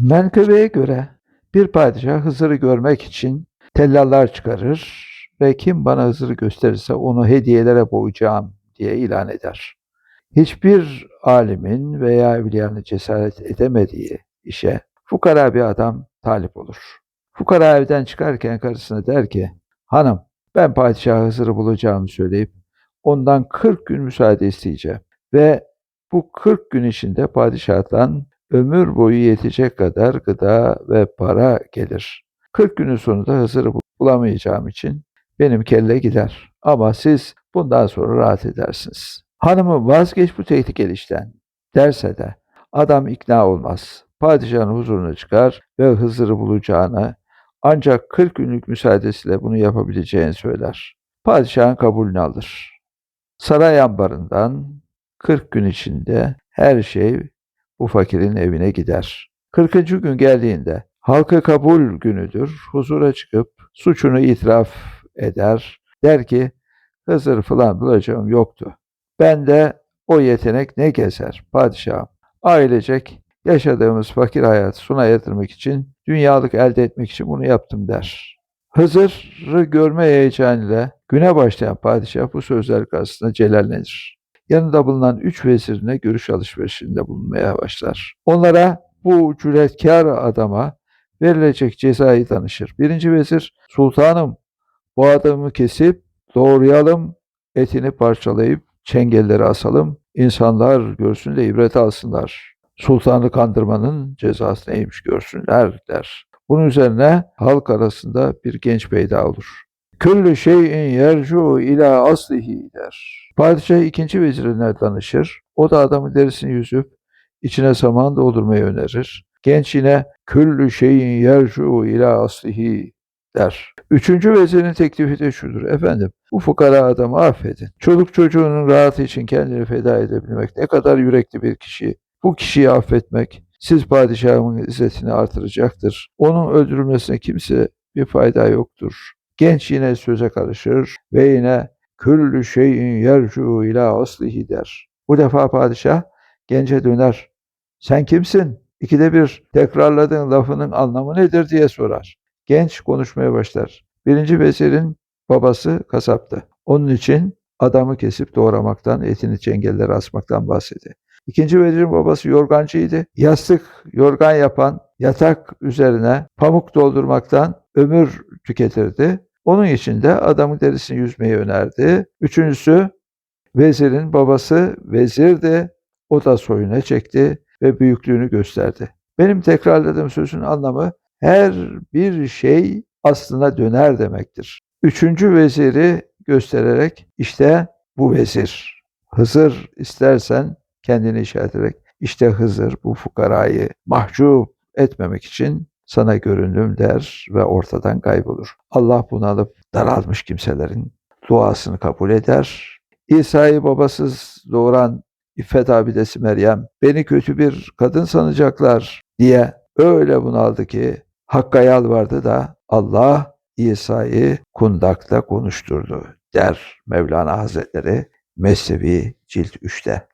Menkıbeye göre bir padişah Hızır'ı görmek için tellallar çıkarır ve kim bana Hızır'ı gösterirse onu hediyelere boğacağım diye ilan eder. Hiçbir alimin veya evliyanın cesaret edemediği işe fukara bir adam talip olur. Fukara evden çıkarken karısına der ki, hanım ben padişah Hızır'ı bulacağımı söyleyip ondan 40 gün müsaade isteyeceğim ve bu 40 gün içinde padişahtan ömür boyu yetecek kadar gıda ve para gelir. 40 günün sonunda Hızır'ı bulamayacağım için benim kelle gider. Ama siz bundan sonra rahat edersiniz. Hanımı vazgeç bu tehlikeli işten derse de adam ikna olmaz. Padişahın huzuruna çıkar ve Hızır'ı bulacağını ancak 40 günlük müsaadesiyle bunu yapabileceğini söyler. Padişahın kabulünü alır. Saray ambarından 40 gün içinde her şey bu fakirin evine gider. 40. gün geldiğinde halka kabul günüdür. Huzura çıkıp suçunu itiraf eder. Der ki Hızır falan bulacağım yoktu. Ben de o yetenek ne gezer padişahım. Ailecek yaşadığımız fakir hayatı sona yatırmak için, dünyalık elde etmek için bunu yaptım der. Hızır'ı görme heyecanıyla güne başlayan padişah bu sözler karşısında celallenir. Yanında bulunan üç vezirine görüş alışverişinde bulunmaya başlar. Onlara bu cüretkar adama verilecek cezayı danışır. Birinci vezir, sultanım bu adamı kesip doğrayalım, etini parçalayıp çengelleri asalım, insanlar görsün de ibret alsınlar. Sultanı kandırmanın cezası neymiş görsünler der. Bunun üzerine halk arasında bir genç peyda olur. Küllü şeyin yercu ila aslihi der. Padişah ikinci vezirine danışır. O da adamın derisini yüzüp içine saman doldurmayı önerir. Genç yine küllü şeyin yercu ila aslihi der. Üçüncü vezirin teklifi de şudur. Efendim bu fukara adamı affedin. Çoluk çocuğunun rahatı için kendini feda edebilmek ne kadar yürekli bir kişi. Bu kişiyi affetmek siz padişahın izzetini artıracaktır. Onun öldürülmesine kimse bir fayda yoktur. Genç yine söze karışır ve yine küllü şeyin yercu ila aslihi der. Bu defa padişah gence döner. Sen kimsin? İkide bir tekrarladığın lafının anlamı nedir diye sorar. Genç konuşmaya başlar. Birinci vezirin babası kasaptı. Onun için adamı kesip doğramaktan, etini çengellere asmaktan bahsedi. İkinci vezirin babası yorgancıydı. Yastık, yorgan yapan, yatak üzerine pamuk doldurmaktan ömür tüketirdi. Onun için de adamın derisini yüzmeyi önerdi. Üçüncüsü vezirin babası vezirdi. O da soyuna çekti ve büyüklüğünü gösterdi. Benim tekrarladığım sözün anlamı her bir şey aslına döner demektir. Üçüncü veziri göstererek işte bu vezir. Hızır istersen kendini işaret ederek işte Hızır bu fukarayı mahcup etmemek için sana göründüm der ve ortadan kaybolur. Allah bunalıp daralmış kimselerin duasını kabul eder. İsa'yı babasız doğuran İffet abidesi Meryem beni kötü bir kadın sanacaklar diye öyle bunaldı ki Hakk'a yalvardı da Allah İsa'yı kundakta konuşturdu der Mevlana Hazretleri Mesnevi Cilt 3'te.